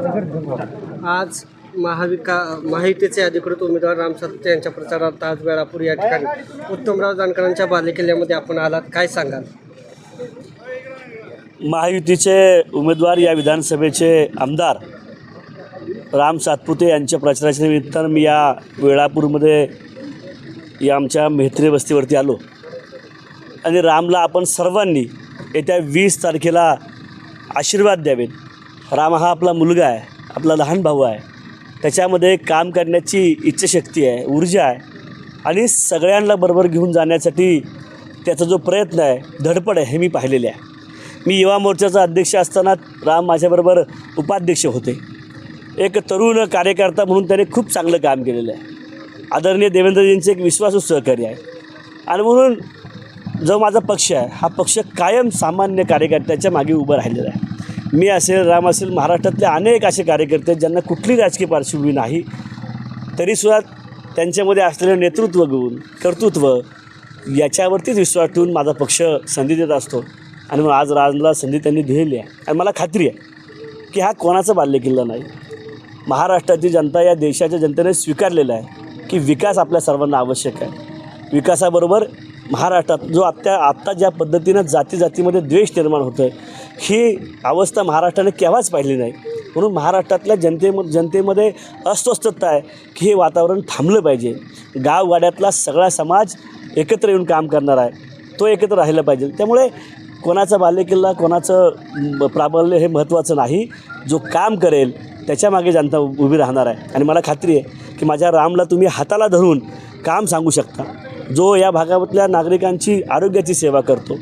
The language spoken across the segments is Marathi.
आज महाविका महायुतीचे अधिकृत उमेदवार राम सातपुते यांच्या प्रचारार्थ आज वेळापूर या ठिकाणी. उत्तमराव जानकरांच्या बालेकिल्ल्यामध्ये आपण आलात. काय सांगाल? महायुतीचे उमेदवार या विधानसभेचे आमदार राम सातपुते यांच्या प्रचाराच्या निमित्तानं मी या वेळापूरमध्ये या आमच्या मेहत्रे वस्तीवरती आलो. आणि रामला आपण सर्वांनी येत्या वीस तारखेला आशीर्वाद द्यावेत. राम हा आपला मुलगा आहे आपला लहान भाऊ आहे. त्याच्यामध्ये काम करण्याची इच्छाशक्ती आहे ऊर्जा आहे. आणि सगळ्यांना बरोबर घेऊन जाण्यासाठी त्याचा जो प्रयत्न आहे धडपड आहे हे मी पाहिलेले आहे. मी युवा मोर्चाचा अध्यक्ष असताना राम माझ्याबरोबर उपाध्यक्ष होते. एक तरुण कार्यकर्ता म्हणून त्याने खूप चांगलं काम केलेलं आहे. आदरणीय देवेंद्रजींचे एक विश्वासू सहकारी आहे. आणि म्हणून जो माझा पक्ष आहे हा पक्ष कायम सामान्य कार्यकर्त्याच्या मागे उभं राहिलेला आहे. मी असेल राम असेल महाराष्ट्रातले अनेक असे कार्यकर्ते आहेत ज्यांना कुठली राजकीय पार्श्वभूमी नाही. तरीसुद्धा त्यांच्यामध्ये असलेलं नेतृत्व गुण कर्तृत्व याच्यावरतीच विश्वास ठेवून माझा पक्ष संधी देत असतो. आणि मग आज राजला संधी त्यांनी दिलेली आहे. आणि मला खात्री आहे की हा कोणाचा बाल्यकिल्ला नाही. महाराष्ट्राची जनता या देशाच्या जनतेने स्वीकारलेला आहे की विकास आपल्या सर्वांना आवश्यक आहे. विकासाबरोबर महाराष्ट्रात जो आत्ता आत्ता ज्या पद्धतीनं जाती जातीमध्ये द्वेष निर्माण होतं ही अवस्था महाराष्ट्राने केव्हाच पाहिली नाही. म्हणून महाराष्ट्रातल्या जनतेम जनतेमध्ये अस्वस्थता आहे की हे वातावरण थांबलं पाहिजे. गावगाड्यातला सगळा समाज एकत्र येऊन काम करणार आहे. तो एकत्र राहिला पाहिजे. त्यामुळे कोणाचा बाल्यकिल्ला कोणाचं प्राबल्य हे महत्त्वाचं नाही. जो काम करेल त्याच्यामागे जनता उभी राहणार आहे. आणि मला खात्री आहे की माझ्या रामला तुम्ही हाताला धरून काम सांगू शकता. जो या भागातल्या नागरिकांची आरोग्याची सेवा करतो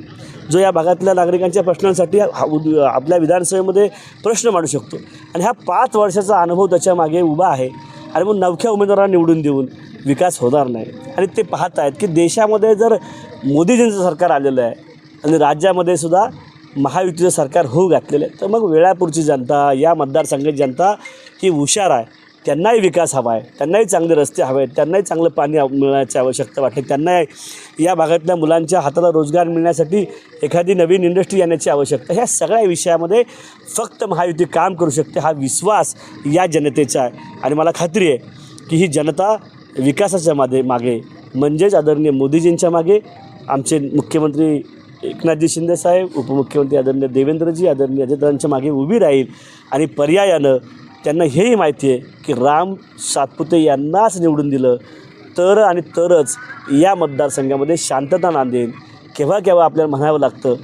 जो या भागातल्या नागरिकांच्या प्रश्नांसाठी हा- आपल्या विधानसभेमध्ये प्रश्न मांडू शकतो. आणि हा पाच वर्षाचा अनुभव त्याच्यामागे उभा आहे. आणि मग नवख्या उमेदवारांना निवडून देऊन विकास होणार नाही. आणि ते पाहत आहेत की देशामध्ये जर मोदीजींचं सरकार आलेलं आहे आणि राज्यामध्ये सुद्धा महायुतीचं सरकार होऊ घातलेलं आहे तर मग वेळापूरची जनता या मतदारसंघाची जनता ही हुशार आहे. त्यांनाही विकास हवा आहे त्यांनाही चांगले रस्ते हवे आहेत त्यांनाही चांगलं पाणी मिळण्याची आवश्यकता वाटते त्यांना या भागातल्या मुलांच्या हाताला रोजगार मिळण्यासाठी एखादी नवीन इंडस्ट्री येण्याची आवश्यकता ह्या सगळ्या विषयामध्ये फक्त महायुती काम करू शकते हा विश्वास या जनतेचा आहे. आणि मला खात्री आहे की ही जनता विकासाच्या मागे मागे म्हणजेच आदरणीय मोदीजींच्या मागे आमचे मुख्यमंत्री एकनाथजी शिंदेसाहेब उपमुख्यमंत्री आदरणीय देवेंद्रजी आदरणीय अजितदादांच्या मागे उभी राहील आणि पर्यायानं त्यांना हेही माहिती आहे की राम सातपुते यांनाच निवडून दिलं. तर आणि तरच या मतदारसंघामध्ये शांतता नांदेल. केव्हा केव्हा आपल्याला म्हणावं लागतं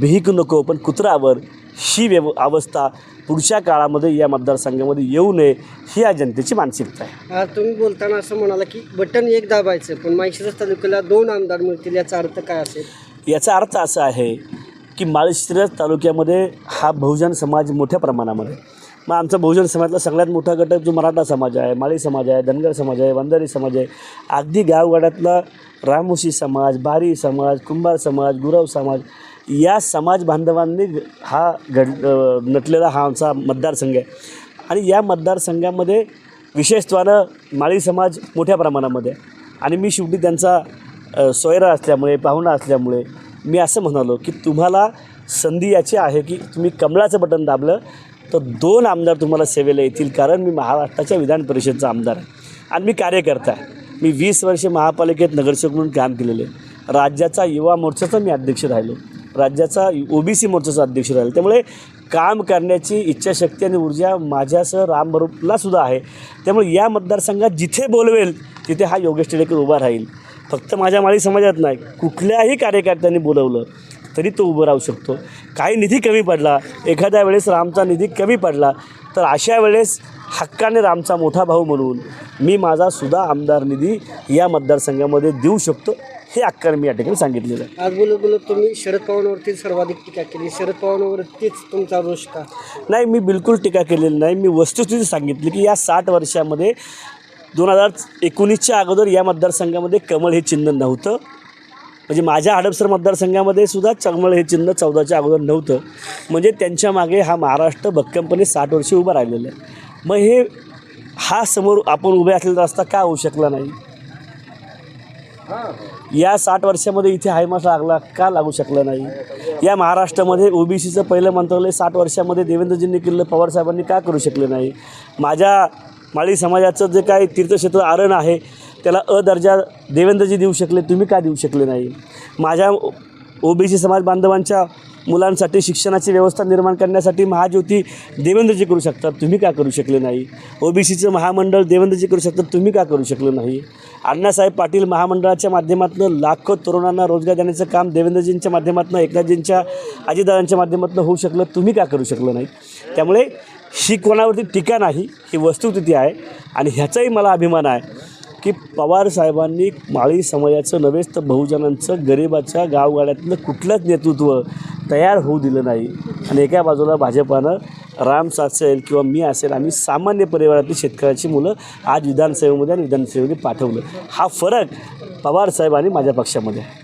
भीक नको पण कुत्रावर ही व्यव अवस्था पुढच्या काळामध्ये या मतदारसंघामध्ये येऊ नये ही या जनतेची मानसिकता आहे. तुम्ही बोलताना असं म्हणाला की बटन एक दाबायचं पण माळशिरस तालुक्याला दोन आमदार मिळतील याचा अर्थ काय असेल? याचा अर्थ असा आहे की माळशिरस तालुक्यामध्ये हा बहुजन समाज मोठ्या प्रमाणामध्ये मग आमचा बहुजन समाजातला सगळ्यात मोठा घटक जो मराठा समाज आहे माळी समाज आहे धनगर समाज आहे वंजारी समाज आहे अगदी गावगाड्यातला रामोशी समाज बारी समाज कुंभार समाज गुरव समाज या समाज बांधवांनी हा घड नटलेला हा आमचा मतदारसंघ आहे. आणि या मतदारसंघामध्ये विशेषत्वानं माळी समाज मोठ्या प्रमाणामध्ये आणि मी शेवटी त्यांचा सोयरा असल्यामुळे पाहुणा असल्यामुळे मी असं म्हणालो की तुम्हाला संधी याची आहे की तुम्ही कमळाचं बटन दाबलं तर दोन आमदार तुम्हाला सेवेला येतील कारण मी महाराष्ट्राच्या विधान परिषदेचा आमदार आहे. आणि मी कार्यकर्ता आहे. मी वीस वर्षे महापालिकेत नगरसेवक म्हणून काम केलेलं आहे. राज्याचा युवा मोर्चाचा मी अध्यक्ष राहिलो. राज्याचा ओबीसी मोर्चाचा अध्यक्ष राहिलो. त्यामुळे काम करण्याची इच्छाशक्ती आणि ऊर्जा माझ्यासह रामबरूपला सुद्धा आहे. त्यामुळे या मतदारसंघात जिथे बोलवेल तिथे हा योगेश टिळेकर उभा राहील. फक्त माझ्या माळी समाजात नाही कुठल्याही कार्यकर्त्यांनी बोलवलं तरी तो उभं राहू शकतो. काही निधी कमी पडला एखाद्या वेळेस रामचा निधी कमी पडला तर अशा वेळेस हक्काने रामचा मोठा भाऊ म्हणून मी माझा सुद्धा आमदार निधी या मतदारसंघामध्ये देऊ शकतो हे हक्काने मी या ठिकाणी सांगितलेलं आहे. आज बोलत बोलत तुम्ही शरद पवारांवरती सर्वाधिक टीका केली. शरद पवारांवरतीच तुमचा रोष का? नाही मी बिलकुल टीका केलेली नाही. मी वस्तुस्थिती सांगितली की या साठ वर्षामध्ये दोन हजार एकोणीसच्या अगोदर या मतदारसंघामध्ये कमळ हे चिन्ह नव्हतं. म्हणजे माझ्या हडपसर मतदारसंघामध्ये सुद्धा चंगमळ हे चिन्ह चौदाच्या अगोदर नव्हतं. म्हणजे त्यांच्या मागे हा महाराष्ट्र भक्कमपणे साठ वर्षे उभा राहिलेला आहे. मग हे हा समोर आपण उभे असलेला रस्ता का होऊ शकला नाही? या साठ वर्षामध्ये इथे हायमास लागला का लागू शकला नाही? या महाराष्ट्रामध्ये ओबीसीचं पहिलं मंत्रालय साठ वर्षामध्ये देवेंद्रजींनी केलं पवारसाहेबांनी का करू शकले नाही? माझ्या माळी समाजाचं जे काही तीर्थक्षेत्र आरण आहे त्याला अ दर्जा देवेंद्रजी देऊ शकले तुम्ही का देऊ शकले नाही? माझ्या ओबीसी समाज बांधवांच्या मुलांसाठी शिक्षणाची व्यवस्था निर्माण करण्यासाठी महाज्योती देवेंद्रजी करू शकतात तुम्ही का करू शकले नाही? ओबीसीचं महामंडळ देवेंद्रजी करू शकतात तुम्ही का करू शकले नाही? अण्णासाहेब पाटील महामंडळाच्या माध्यमातून लाखो तरुणांना रोजगार देण्याचं काम देवेंद्रजींच्या माध्यमातून एकनाथजींच्या अजितदादांच्या माध्यमातून होऊ शकलं तुम्ही का करू शकलं नाही? त्यामुळे ही कोणावरती टीका नाही ही वस्तुस्थिती आहे आणि ह्याचाही मला अभिमान आहे. की पवार साहेबांनी माळी समाजाचं नव्हेच तर बहुजनांचं गरिबाच्या गावगाड्यातलं कुठलंच नेतृत्व तयार होऊ दिलं नाही. आणि एका बाजूला भाजपानं राम असेल किंवा मी असेल आम्ही सामान्य परिवारातील शेतकऱ्याची मुलं आज विधानसभेमध्ये आणि विधानसभेमध्ये पाठवलं. हा फरक पवार साहेबांनी आणि माझ्या पक्षामध्ये आहे.